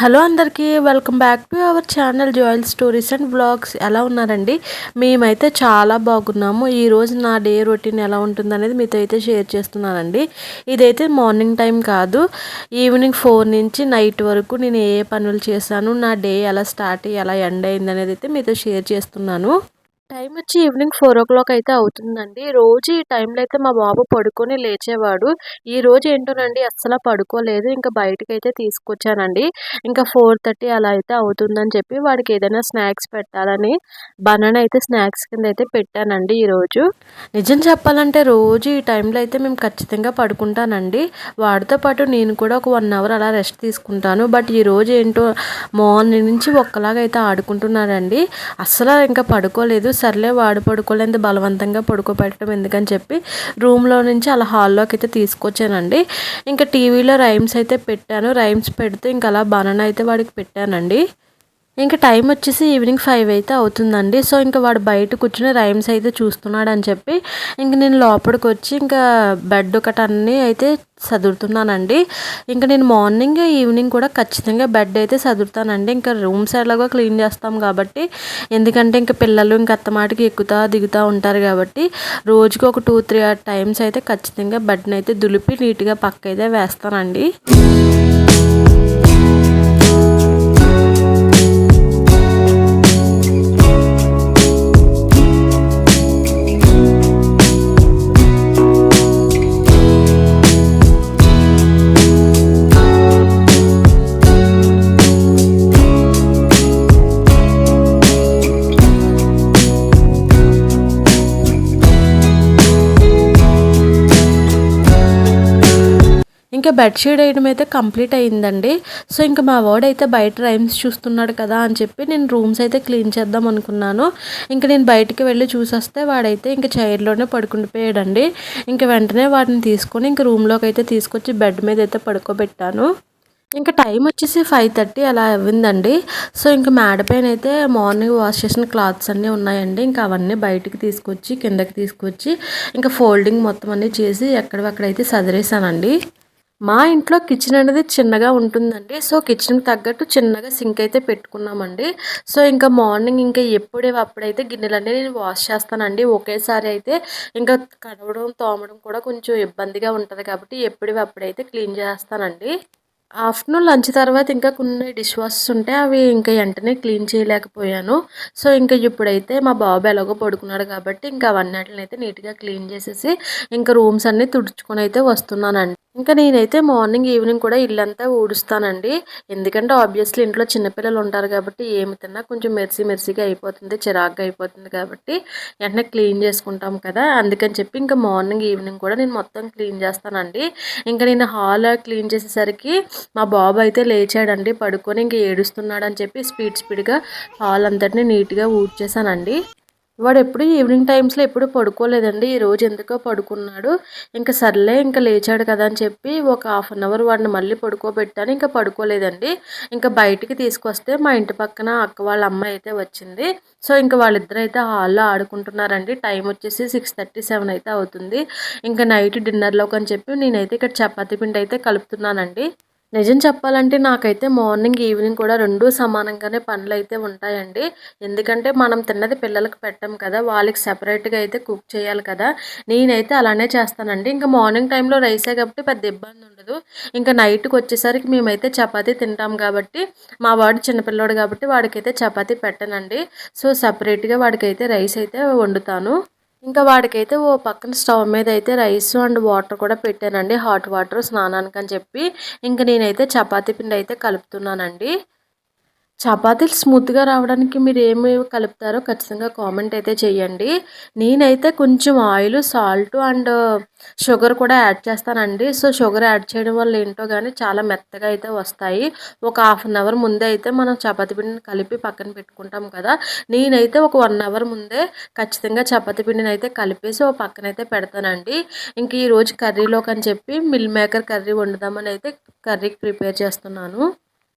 Hello అందరికీ welcome back to our channel జాయిల్ stories and blogs. ఎలా ఉన్నారండి? మేమైతే చాలా బాగున్నాము. ఈరోజు నా డే రొటీన్ ఎలా ఉంటుంది అనేది మీతో అయితే షేర్ చేస్తున్నానండి. ఇదైతే మార్నింగ్ టైం కాదు. ఈవినింగ్ ఫోర్ నుంచి నైట్ వరకు నేను ఏ పనులు చేశాను నా డే ఎలా స్టార్ట్ ఎలా ఎండ్ అయింది అనేది అయితే మీతో షేర్ చేస్తున్నాను. టైం వచ్చి ఈవినింగ్ ఫోర్ ఓ క్లాక్ అయితే అవుతుందండి. రోజు ఈ టైంలో అయితే మా బాబు పడుకొని లేచేవాడు. ఈ రోజు ఏంటోనండి అస్సలు పడుకోలేదు. ఇంకా బయటకు అయితే తీసుకొచ్చానండి. ఇంకా ఫోర్ థర్టీ అలా అయితే అవుతుందని చెప్పి వాడికి ఏదైనా స్నాక్స్ పెట్టాలని బనానా అయితే స్నాక్స్ కింద అయితే పెట్టానండి ఈరోజు నిజం చెప్పాలంటే రోజు ఈ టైంలో అయితే మేము ఖచ్చితంగా పడుకుంటానండి. వాడితో పాటు నేను కూడా ఒక వన్ అవర్ అలా రెస్ట్ తీసుకుంటాను. బట్ ఈ రోజు ఏంటో మార్నింగ్ నుంచి ఒక్కలాగా అయితే ఆడుకుంటున్నారండి. అస్సలు ఇంకా పడుకోలేదు. సర్లే వాడు పడుకోలేదు బలవంతంగా పడుకోబెట్టడం ఎందుకని చెప్పి రూమ్లో నుంచి అలా హాల్లోకి అయితే తీసుకొచ్చానండి. ఇంకా టీవీలో రైమ్స్ అయితే పెట్టాను. రైమ్స్ పెడితే ఇంకా అలా బనానా అయితే వాడికి పెట్టానండి. ఇంకా టైం వచ్చేసి ఈవినింగ్ ఫైవ్ అయితే అవుతుందండి. సో ఇంకా వాడు బయట కూర్చుని రైమ్స్ అయితే చూస్తున్నాడు అని చెప్పి ఇంక నేను లోపలికి వచ్చి ఇంకా బెడ్ ఒకటి అన్నీ అయితే చదువుతున్నానండి ఇంకా నేను మార్నింగ్ ఈవినింగ్ కూడా ఖచ్చితంగా బెడ్ అయితే చదువుతానండి ఇంకా రూమ్స్ ఎలాగో క్లీన్ చేస్తాం కాబట్టి ఎందుకంటే ఇంకా పిల్లలు ఇంకా అత్తమాటికి ఎక్కుతా దిగుతూ ఉంటారు కాబట్టి రోజుకి ఒక టూ త్రీ టైమ్స్ అయితే ఖచ్చితంగా బెడ్ని అయితే దులిపి నీట్గా పక్క అయితే వేస్తానండి. బెడ్షీట్ వేయడం అయితే కంప్లీట్ అయ్యిందండి. సో ఇంకా మా వాడైతే బయట రైమ్స్ చూస్తున్నాడు కదా అని చెప్పి నేను రూమ్స్ అయితే క్లీన్ చేద్దాం అనుకున్నాను. ఇంకా నేను బయటికి వెళ్ళి చూసొస్తే వాడైతే ఇంకా చైర్లోనే పడుకుండిపోయాడండి. ఇంకా వెంటనే వాడిని తీసుకొని ఇంకా రూమ్లోకి అయితే తీసుకొచ్చి బెడ్ మీద అయితే పడుకోబెట్టాను. ఇంకా టైం వచ్చేసి ఫైవ్ థర్టీ అలా అవ్విందండి సో ఇంకా మేడ పైన అయితే మార్నింగ్ వాష్ చేసిన క్లాత్స్ అన్నీ ఉన్నాయండి. ఇంకా అవన్నీ బయటికి తీసుకొచ్చి కిందకి తీసుకొచ్చి ఇంకా ఫోల్డింగ్ మొత్తం అన్నీ చేసి ఎక్కడవక్కడైతే సదిరేసానండి. మా ఇంట్లో కిచెన్ అనేది చిన్నగా ఉంటుందండి. సో కిచెన్కి తగ్గట్టు చిన్నగా సింక్ అయితే పెట్టుకున్నామండి. సో ఇంకా మార్నింగ్ ఇంకా ఎప్పుడే అప్పుడైతే గిన్నెలన్నీ నేను వాష్ చేస్తానండి. ఒకేసారి అయితే ఇంకా కడవడం తోమడం కూడా కొంచెం ఇబ్బందిగా ఉంటుంది కాబట్టి ఎప్పుడే అప్పుడైతే క్లీన్ చేస్తానండి. ఆఫ్టర్నూన్ లంచ్ తర్వాత ఇంకా కొన్ని డిష్ వాషెస్ ఉంటే అవి ఇంకా వెంటనే క్లీన్ చేయలేకపోయాను. సో ఇంకా ఇప్పుడైతే మా బాబు ఎలాగో పడుకున్నాడు కాబట్టి ఇంకా అవన్నీ అయితే నీట్గా క్లీన్ చేసేసి ఇంకా రూమ్స్ అన్నీ తుడుచుకొని అయితే వస్తున్నానండి. ఇంకా నేనైతే మార్నింగ్ ఈవినింగ్ కూడా ఇల్లంతా ఊడుస్తానండి. ఎందుకంటే ఆబ్వియస్లీ ఇంట్లో చిన్నపిల్లలు ఉంటారు కాబట్టి ఏమి తిన్నా కొంచెం మెరిసి మెర్సీగా అయిపోతుంది చిరాగ్గా అయిపోతుంది కాబట్టి వెంటనే క్లీన్ చేసుకుంటాం కదా. అందుకని చెప్పి ఇంకా మార్నింగ్ ఈవినింగ్ కూడా నేను మొత్తం క్లీన్ చేస్తానండి. ఇంకా నేను హాల్ క్లీన్ చేసేసరికి మా బాబు అయితే లేచాడండి పడుకొని ఇంక ఏడుస్తున్నాడని చెప్పి స్పీడ్ స్పీడ్గా హాల్ అంతటిని నీట్గా ఊడ్చేసానండి వాడు ఎప్పుడు ఈవినింగ్ టైమ్స్లో ఎప్పుడు పడుకోలేదండి. ఈ రోజు ఎందుకో పడుకున్నాడు. ఇంకా సర్లే ఇంకా లేచాడు కదా అని చెప్పి ఒక హాఫ్ అన్ అవర్ వాడిని మళ్ళీ పడుకోబెట్టాను. ఇంకా పడుకోలేదండి. ఇంకా బయటికి తీసుకొస్తే మా ఇంటి పక్కన అక్క వాళ్ళ అమ్మాయి అయితే వచ్చింది. సో ఇంకా వాళ్ళిద్దరు అయితే హాల్లో ఆడుకుంటున్నారండి. టైం వచ్చేసి సిక్స్ థర్టీ సెవెన్ అయితే అవుతుంది. ఇంకా నైట్ డిన్నర్లోకి అని చెప్పి నేనైతే ఇక్కడ చపాతీ పిండి అయితే కలుపుతున్నానండి. నిజం చెప్పాలంటే నాకైతే మార్నింగ్ ఈవినింగ్ కూడా రెండు సమానంగానే పనులు అయితే ఉంటాయండి. ఎందుకంటే మనం తిన్నది పిల్లలకు పెట్టాం కదా వాళ్ళకి సెపరేట్గా అయితే కుక్ చేయాలి కదా. నేనైతే అలానే చేస్తానండి. ఇంకా మార్నింగ్ టైంలో రైసే కాబట్టి పెద్ద ఇబ్బంది ఉండదు. ఇంకా నైట్కి వచ్చేసరికి మేమైతే చపాతీ తింటాం కాబట్టి మా వాడు చిన్నపిల్లోడు కాబట్టి వాడికైతే చపాతీ పెట్టనండి. సో సపరేట్గా వాడికైతే రైస్ అయితే వండుతాను. ఇంకా వాడికైతే ఓ పక్కన స్టవ్ మీద అయితే రైస్ అండ్ వాటర్ కూడా పెట్టానండి. హాట్ వాటర్ స్నానానికి అని చెప్పి. ఇంకా నేనైతే చపాతీ పిండి అయితే కలుపుతున్నానండి. చపాతీలు స్మూత్గా రావడానికి మీరు ఏమి కలుపుతారో ఖచ్చితంగా కామెంట్ అయితే చేయండి. నేనైతే కొంచెం ఆయిల్ సాల్ట్ అండ్ షుగర్ కూడా యాడ్ చేస్తానండి. సో షుగర్ యాడ్ చేయడం వల్ల ఏంటో కానీ చాలా మెత్తగా అయితే వస్తాయి. ఒక హాఫ్ అన్ అవర్ ముందే అయితే మనం చపాతీ పిండిని కలిపి పక్కన పెట్టుకుంటాం కదా. నేనైతే ఒక వన్ అవర్ ముందే ఖచ్చితంగా చపాతీ పిండిని అయితే కలిపేసి ఒక పక్కన అయితే పెడతానండి. ఇంక ఈరోజు కర్రీలోకి అని చెప్పి మిల్ మేకర్ కర్రీ వండుదామని అయితే కర్రీకి ప్రిపేర్ చేస్తున్నాను.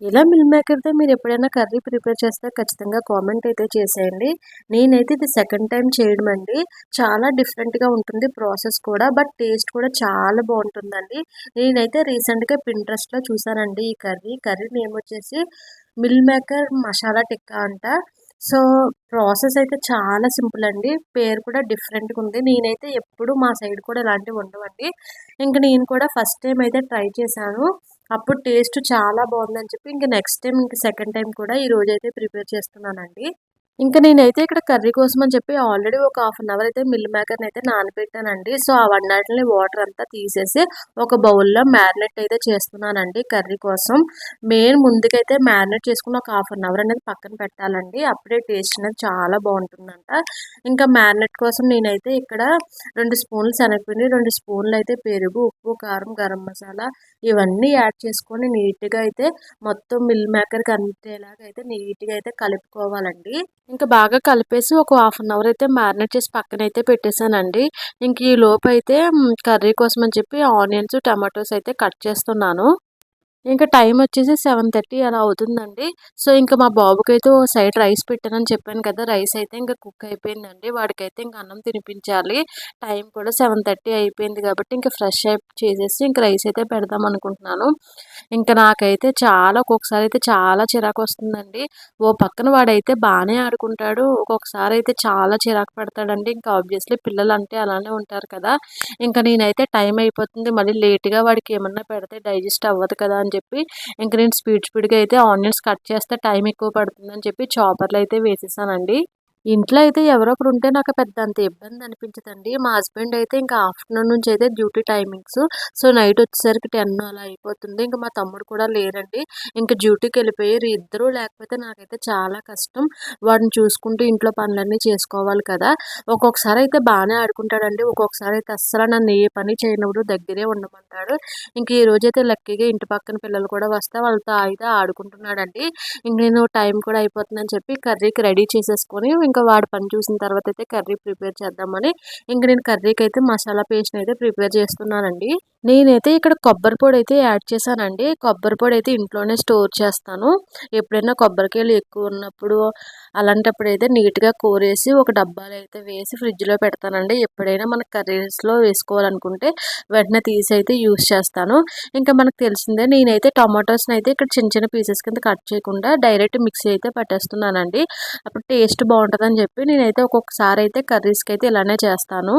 ఇలా మిల్ మేకర్తో మీరు ఎప్పుడైనా కర్రీ ప్రిపేర్ చేస్తే ఖచ్చితంగా కామెంట్ అయితే చేసేయండి. నేనైతే ఇది సెకండ్ టైం చేయడం అండి. చాలా డిఫరెంట్గా ఉంటుంది ప్రాసెస్ కూడా బట్ టేస్ట్ కూడా చాలా బాగుంటుందండి. నేనైతే రీసెంట్గా పింట్రెస్ట్లో చూసానండి ఈ కర్రీ. కర్రీ నేమ్ వచ్చేసి మిల్ మేకర్ మసాలా టిక్కా అంట. సో ప్రాసెస్ అయితే చాలా సింపుల్ అండి. పేరు కూడా డిఫరెంట్గా ఉంది. నేనైతే ఎప్పుడు మా సైడ్ కూడా ఇలాంటివి ఉండవండి. ఇంకా నేను కూడా ఫస్ట్ టైం అయితే ట్రై చేశాను. అప్పుడు టేస్ట్ చాలా బాగుందని చెప్పి ఇంక నెక్స్ట్ టైం ఇంక సెకండ్ టైం కూడా ఈ రోజైతే ప్రిపేర్ చేస్తున్నానండి. ఇంకా నేనైతే ఇక్కడ కర్రీ కోసం అని చెప్పి ఆల్రెడీ ఒక హాఫ్ అన్ అవర్ అయితే మిల్ మేకర్ని అయితే నానబెట్టానండి. సో ఆ వన్నాటిని వాటర్ అంతా తీసేసి ఒక బౌల్లో మ్యారినేట్ అయితే చేస్తున్నానండి కర్రీ కోసం. మెయిన్ ముందుకైతే మ్యారినేట్ చేసుకుని ఒక హాఫ్ అన్ అవర్ అనేది పక్కన పెట్టాలండి. అప్పుడే టేస్ట్ అనేది చాలా బాగుంటుందంట. ఇంకా మ్యారినేట్ కోసం నేనైతే ఇక్కడ రెండు స్పూన్లు శనగపిండి రెండు స్పూన్లు అయితే పెరుగు ఉప్పు కారం గరం మసాలా ఇవన్నీ యాడ్ చేసుకొని నీట్గా అయితే మొత్తం మిల్ మేకర్కి అంతేలాగా అయితే నీట్గా అయితే కలుపుకోవాలండి. ఇంకా బాగా కలిపేసి ఒక హాఫ్ అన్ అవర్ అయితే మ్యారినేట్ చేసి పక్కన అయితే పెట్టేశానండి. ఇంక ఈ లోపు అయితే కర్రీ కోసం అని చెప్పి ఆనియన్స్ టమాటోస్ అయితే కట్ చేస్తున్నాను. ఇంకా టైం వచ్చేసి సెవెన్ థర్టీ అలా అవుతుందండి. సో ఇంకా మా బాబుకి అయితే ఓ సైడ్ రైస్ పెట్టానని చెప్పాను కదా రైస్ అయితే ఇంకా కుక్ అయిపోయిందండి. వాడికైతే ఇంకా అన్నం తినిపించాలి. టైం కూడా సెవెన్ థర్టీ అయిపోయింది కాబట్టి ఇంకా ఫ్రెష్ అప్ చేసేసి ఇంకా రైస్ అయితే పెడదాం అనుకుంటున్నాను. ఇంకా నాకైతే చాలా ఒక్కొక్కసారి అయితే చాలా చిరాకు వస్తుందండి. ఓ పక్కన వాడైతే బాగానే ఆడుకుంటాడు. ఒక్కొక్కసారి అయితే చాలా చిరాకు పడతాడండి. ఇంకా ఆబ్వియస్లీ పిల్లలు అంటే అలానే ఉంటారు కదా. ఇంకా నేనైతే టైం అయిపోతుంది. మళ్ళీ లేట్గా వాడికి ఏమన్నా పెడితే డైజెస్ట్ అవ్వదు కదా అని చెప్పి ఇంకా నేను స్పీడ్ స్పీడ్గా అయితే ఆనియన్స్ కట్ చేస్తే టైం ఎక్కువ పడుతుందని చెప్పి చాపర్లు అయితే వేసేసానండి. ఇంట్లో అయితే ఎవరో ఒకరు ఉంటే నాకు పెద్ద అంత ఇబ్బంది అనిపించదండి. మా హస్బెండ్ అయితే ఇంకా ఆఫ్టర్నూన్ నుంచి అయితే డ్యూటీ టైమింగ్స్. సో నైట్ వచ్చేసరికి టెన్ అలా అయిపోతుంది. ఇంకా మా తమ్ముడు కూడా లేరండి. ఇంకా డ్యూటీకి వెళ్ళిపోయారు. ఇద్దరు లేకపోతే నాకైతే చాలా కష్టం. వాడిని చూసుకుంటూ ఇంట్లో పనులన్నీ చేసుకోవాలి కదా. ఒక్కొక్కసారి అయితే బాగానే ఆడుకుంటాడండి. ఒక్కొక్కసారి అయితే అస్సలు నన్ను ఏ పని చేయనప్పుడు దగ్గరే ఉండమంటాడు. ఇంక ఈ రోజైతే లక్కీగా ఇంటి పక్కన పిల్లలు కూడా వస్తే వాళ్ళతో అయితే ఆడుకుంటున్నాడండి. ఇంక నేను టైం కూడా అయిపోతుందని చెప్పి కర్రీకి రెడీ చేసేసుకొని ఇంకా వాడి పని చూసిన తర్వాత అయితే కర్రీ ప్రిపేర్ చేద్దామని. ఇంక నేను కర్రీకి అయితే మసాలా పేస్ట్ అయితే ప్రిపేర్ చేస్తున్నానండి. నేనైతే ఇక్కడ కొబ్బరి పొడి అయితే యాడ్ చేశానండి. కొబ్బరి పొడి అయితే ఇంట్లోనే స్టోర్ చేస్తాను. ఎప్పుడైనా కొబ్బరికాయలు ఎక్కువ ఉన్నప్పుడు అలాంటప్పుడు అయితే నీట్గా కూరేసి ఒక డబ్బాలు అయితే వేసి ఫ్రిడ్జ్లో పెడతానండి. ఎప్పుడైనా మన కర్రీస్లో వేసుకోవాలనుకుంటే వెంటనే తీసి అయితే యూస్ చేస్తాను. ఇంకా మనకు తెలిసిందే నేనైతే టమాటోస్ని అయితే ఇక్కడ చిన్న చిన్న పీసెస్ కింద కట్ చేయకుండా డైరెక్ట్ మిక్సీ అయితే పట్టేస్తున్నానండి. అప్పుడు టేస్ట్ బాగుంటుందని చెప్పి నేనైతే ఒక్కొక్కసారి అయితే కర్రీస్కి అయితే ఇలానే చేస్తాను.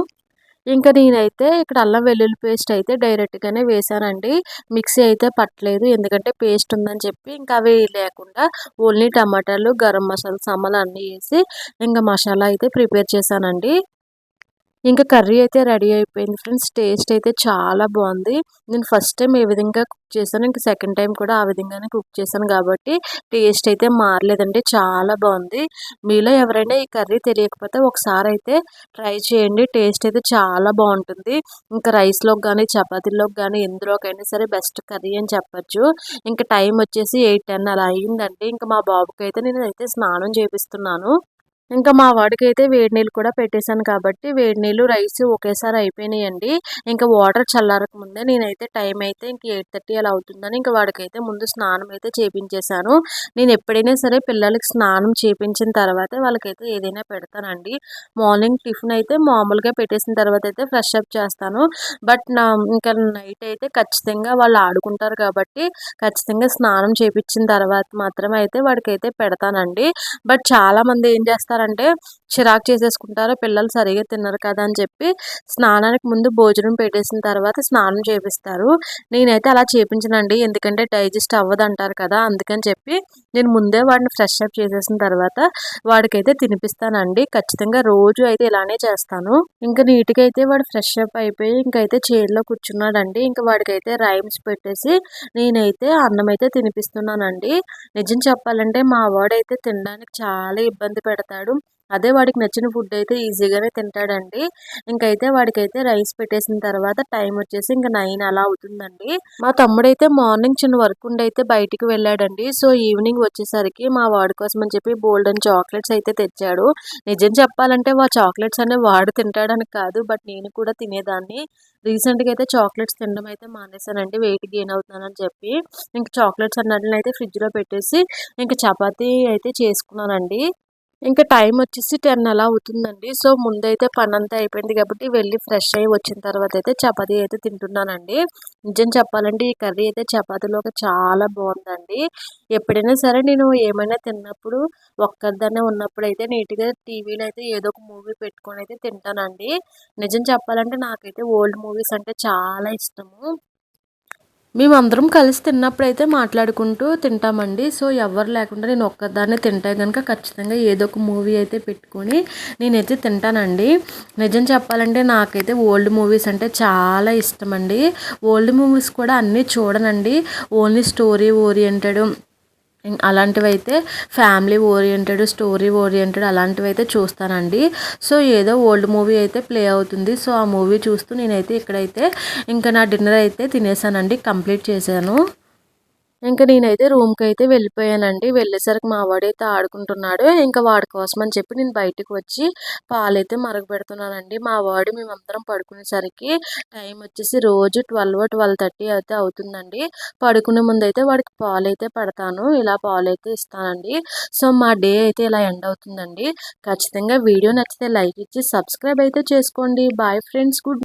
ఇంకా నేనైతే ఇక్కడ అల్లం వెల్లుల్లి పేస్ట్ అయితే డైరెక్ట్గానే వేసానండి. మిక్సీ అయితే పట్టలేదు. ఎందుకంటే పేస్ట్ ఉందని చెప్పి ఇంకా అవి లేకుండా ఓన్లీ టమాటాలు గరం మసాలా సామాన్లు అన్నీ వేసి ఇంకా మసాలా అయితే ప్రిపేర్ చేశానండి. ఇంకా కర్రీ అయితే రెడీ అయిపోయింది ఫ్రెండ్స్. టేస్ట్ అయితే చాలా బాగుంది. నేను ఫస్ట్ టైం ఏ విధంగా కుక్ చేశాను ఇంకా సెకండ్ టైం కూడా ఆ విధంగానే కుక్ చేశాను కాబట్టి టేస్ట్ అయితే మారలేదండి. చాలా బాగుంది. మీలో ఎవరైనా ఈ కర్రీ తెలియకపోతే ఒకసారి అయితే ట్రై చేయండి. టేస్ట్ అయితే చాలా బాగుంటుంది. ఇంకా రైస్లోకి కానీ చపాతీలోకి కానీ ఎందులోకైనా సరే బెస్ట్ కర్రీ అని చెప్పచ్చు. ఇంకా టైం వచ్చేసి ఎయిట్ టెన్ అలా అయ్యిందండి ఇంకా మా బాబుకి అయితే నేను అయితే స్నానం చేపిస్తున్నాను. ఇంకా మా వాడికి అయితే వేడి నీళ్ళు కూడా పెట్టేశాను కాబట్టి వేడి నీళ్ళు రైస్ ఒకేసారి అయిపోయినాయండి. ఇంకా వాటర్ చల్లారక ముందే నేనైతే టైం అయితే ఇంక ఎయిట్ థర్టీ అలా అవుతుందని ఇంకా వాడికైతే ముందు స్నానం అయితే చేపించేశాను. నేను ఎప్పుడైనా సరే పిల్లలకి స్నానం చేపించిన తర్వాతే వాళ్ళకైతే ఏదైనా పెడతానండి. మార్నింగ్ టిఫిన్ అయితే మామూలుగా పెట్టేసిన తర్వాత అయితే ఫ్రెష్ అప్ చేస్తాను. బట్ నా ఇంకా నైట్ అయితే ఖచ్చితంగా వాళ్ళు ఆడుకుంటారు కాబట్టి ఖచ్చితంగా స్నానం చేపించిన తర్వాత మాత్రమే అయితే వాడికైతే పెడతానండి. బట్ చాలామంది ఏం చేస్తారు చేస్తారంటే చిరాకు చేసేసుకుంటారు. పిల్లలు సరిగా తిన్నారు కదా అని చెప్పి స్నానానికి ముందు భోజనం పెట్టేసిన తర్వాత స్నానం చేపిస్తారు. నేనైతే అలా చేపించనండి. ఎందుకంటే డైజెస్ట్ అవ్వదు అంటారు కదా అందుకని చెప్పి నేను ముందే వాడిని ఫ్రెష్ అప్ చేసేసిన తర్వాత వాడికైతే తినిపిస్తానండి. ఖచ్చితంగా రోజు అయితే ఇలానే చేస్తాను. ఇంకా నీట్గా అయితే వాడు ఫ్రెష్ అప్ అయిపోయి ఇంకైతే చైర్లో కూర్చున్నాడండి. ఇంకా వాడికైతే రైమ్స్ పెట్టేసి నేనైతే అన్నం అయితే తినిపిస్తున్నానండి. నిజం చెప్పాలంటే మా వాడైతే తినడానికి చాలా ఇబ్బంది పెడతాడు. అదే వాడికి నచ్చిన ఫుడ్ అయితే ఈజీగానే తింటాడండి. ఇంకైతే వాడికైతే రైస్ పెట్టేసిన తర్వాత టైం వచ్చేసి ఇంకా నైన్ అలా అవుతుందండి. మా తమ్ముడైతే మార్నింగ్ చిన్న వర్క్ ఉండి అయితే బయటికి వెళ్ళాడండి. సో ఈవినింగ్ వచ్చేసరికి మా వాడి కోసం అని చెప్పి బోల్డ్ అండ్ చాక్లెట్స్ అయితే తెచ్చాడు. నిజం చెప్పాలంటే వా చాక్లెట్స్ అనే వాడు తింటాడని కాదు. బట్ నేను కూడా తినేదాన్ని. రీసెంట్గా అయితే చాక్లెట్స్ తినడం అయితే మానేశానండి. వెయిట్ గెయిన్ అవుతున్నానని చెప్పి ఇంకా చాక్లెట్స్ అన్నట్లయితే అయితే ఫ్రిడ్జ్లో పెట్టేసి ఇంకా చపాతీ అయితే చేసుకున్నానండి. ఇంకా టైం వచ్చేసి టెన్ అలా అవుతుందండి. సో ముందైతే పని అంతా అయిపోయింది కాబట్టి వెళ్ళి ఫ్రెష్ అయ్యి వచ్చిన తర్వాత అయితే చపాతీ అయితే తింటున్నానండి. నిజం చెప్పాలంటే ఈ కర్రీ అయితే చపాతీలోకి చాలా బాగుందండి. ఎప్పుడైనా సరే నేను ఏమైనా తిన్నప్పుడు ఒక్కదాన్నే ఉన్నప్పుడు అయితే నీట్గా టీవీలో అయితే ఏదో ఒక మూవీ పెట్టుకొని అయితే తింటానండి. నిజం చెప్పాలంటే నాకైతే ఓల్డ్ మూవీస్ అంటే చాలా ఇష్టము. మేమందరం కలిసి తిన్నప్పుడు అయితే మాట్లాడుకుంటూ తింటామండి. సో ఎవరు లేకుండా నేను ఒక్కదాన్ని తింటే కనుక ఖచ్చితంగా ఏదో ఒక మూవీ అయితే పెట్టుకొని నేనైతే తింటానండి. నిజం చెప్పాలంటే నాకైతే ఓల్డ్ మూవీస్ అంటే చాలా ఇష్టం అండి ఓల్డ్ మూవీస్ కూడా అన్నీ చూడనండి. ఓన్లీ స్టోరీ ఓరియంటెడ్ అలాంటివి అయితే ఫ్యామిలీ ఓరియంటెడ్ స్టోరీ ఓరియంటెడ్ అలాంటివి అయితే చూస్తానండి. సో ఏదో ఓల్డ్ మూవీ అయితే ప్లే అవుతుంది. సో ఆ మూవీ చూస్తూ నేనైతే ఇక్కడైతే ఇంకా నా డిన్నర్ అయితే తినేసానండి కంప్లీట్ చేశాను. ఇంకా నేనైతే రూమ్కి అయితే వెళ్ళిపోయానండి. వెళ్ళేసరికి మా వాడైతే ఆడుకుంటున్నాడు. ఇంకా వాడి కోసం అని చెప్పి నేను బయటకు వచ్చి పాలైతే మరగబెడుతున్నానండి. మా వాడు మేమందరం పడుకునేసరికి టైం వచ్చేసి రోజు ట్వెల్వ్ ట్వెల్వ్ థర్టీ అయితే అవుతుందండి. పడుకునే ముందు అయితే వాడికి పాలు అయితే పెడతాను. ఇలా పాలు అయితే ఇస్తానండి. సో మా డే అయితే ఇలా ఎండ్ అవుతుందండి. ఖచ్చితంగా వీడియో నచ్చితే లైక్ ఇచ్చి సబ్స్క్రైబ్ అయితే చేసుకోండి. Bye friends. గుడ్